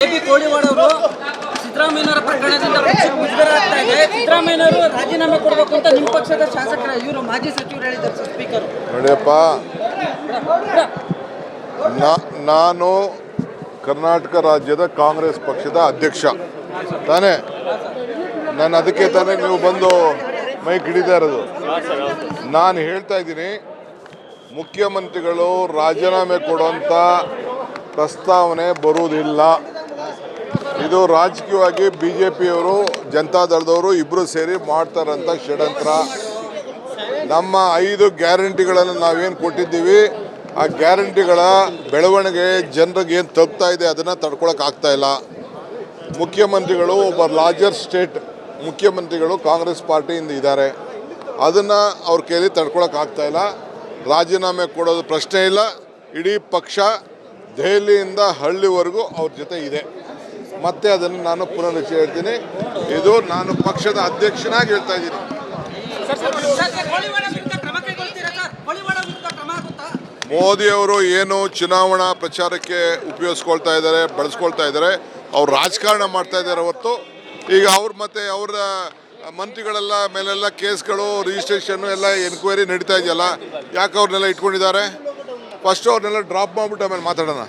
AB Koliwad ಅವರು ಸಿದ್ದರಾಮಯ್ಯನವರ ಪ್ರಕರಣದಿಂದ ಪಕ್ಷಕ್ಕೆ ಮುಜುಗರ ಆಗ್ತಾ ಇದೆ ಸಿದ್ದರಾಮಯ್ಯನವರು ರಾಜೀನಾಮೆ ಕೊಡಬೇಕು ಅಂತ ನಿಮ್ಮ ಪಕ್ಷದ ಶಾಸಕರ ಇವರು ಮಾಜಿ ಸಚಿವರು ಹೇಳಿದ್ದಾರೆ ಸರ್, ಸ್ಪೀಕರ್. ನೋಡಿಯಪ್ಪ ನಾನು ಕರ್ನಾಟಕ ರಾಜ್ಯದ ಕಾಂಗ್ರೆಸ್ ಪಕ್ಷದ ಅಧ್ಯಕ್ಷ. ತಾನೇ? ನಾನು ಅದಕ್ಕೆ ತಾನೇ ನೀವು ಬಂದು ಮೈಕ್ ಹಿಡಿತಾ ಇರೋದು. ನಾನು ಹೇಳ್ತಾ ಇದ್ದೀನಿ, ಮುಖ್ಯಮಂತ್ರಿಗಳು ರಾಜೀನಾಮೆ ಕೊಡುವಂಥ ಪ್ರಸ್ತಾವನೆ ಬರುವುದಿಲ್ಲ. ಇದು ರಾಜಕೀಯವಾಗಿ ಬಿ ಜೆ ಪಿಯವರು ಜನತಾದಳದವರು ಇಬ್ಬರು ಸೇರಿ ಮಾಡ್ತಾರಂತ ಷಡ್ಯಂತ್ರ. ನಮ್ಮ ಐದು ಗ್ಯಾರಂಟಿಗಳನ್ನು ನಾವೇನು ಕೊಟ್ಟಿದ್ದೀವಿ, ಆ ಗ್ಯಾರಂಟಿಗಳ ಬೆಳವಣಿಗೆ ಜನರಿಗೆ ಏನು ತಪ್ತಾ ಇದೆ ಅದನ್ನು ತಡ್ಕೊಳಕ್ಕೆ ಇಲ್ಲ. ಮುಖ್ಯಮಂತ್ರಿಗಳು ಒಬ್ಬ ಲಾರ್ಜರ್ ಸ್ಟೇಟ್ ಮುಖ್ಯಮಂತ್ರಿಗಳು ಕಾಂಗ್ರೆಸ್ ಪಾರ್ಟಿಯಿಂದ ಇದ್ದಾರೆ. ಅದನ್ನು ಅವ್ರ ಕೈಲಿ ತಡ್ಕೊಳಕ್ಕೆ ಆಗ್ತಾ ಇಲ್ಲ. ರಾಜೀನಾಮೆ ಕೊಡೋದು ಪ್ರಶ್ನೆ ಇಲ್ಲ. ಇಡೀ ಪಕ್ಷ ದೆಹಲಿಯಿಂದ ಹಳ್ಳಿವರೆಗೂ ಅವ್ರ ಜೊತೆ ಇದೆ. ಮತ್ತೆ ಅದನ್ನು ನಾನು ಪುನರುಚ್ಚ ಹೇಳ್ತೀನಿ. ಇದು ನಾನು ಪಕ್ಷದ ಅಧ್ಯಕ್ಷನಾಗಿ ಹೇಳ್ತಾ ಇದ್ದೀನಿ. ಮೋದಿಯವರು ಏನು ಚುನಾವಣಾ ಪ್ರಚಾರಕ್ಕೆ ಉಪಯೋಗಿಸ್ಕೊಳ್ತಾ ಇದ್ದಾರೆ ಬಳಸ್ಕೊಳ್ತಾ ಇದ್ದಾರೆ ಅವ್ರು ರಾಜಕಾರಣ ಮಾಡ್ತಾ ಇದ್ದಾರೆ ಹೊರತು ಈಗ ಅವ್ರ ಮತ್ತೆ ಅವರ ಮಂತ್ರಿಗಳೆಲ್ಲ ಮೇಲೆಲ್ಲ ಕೇಸ್ಗಳು ರಿಜಿಸ್ಟ್ರೇಷನ್ ಎಲ್ಲ ಎನ್ಕ್ವೈರಿ ನಡೀತಾ ಇದೆಯಲ್ಲ ಯಾಕೆ ಅವ್ರನ್ನೆಲ್ಲ ಇಟ್ಕೊಂಡಿದ್ದಾರೆ? ಫಸ್ಟ್ ಅವ್ರನ್ನೆಲ್ಲ ಡ್ರಾಪ್ ಮಾಡಿಬಿಟ್ಟು ಆಮೇಲೆ ಮಾತಾಡೋಣ.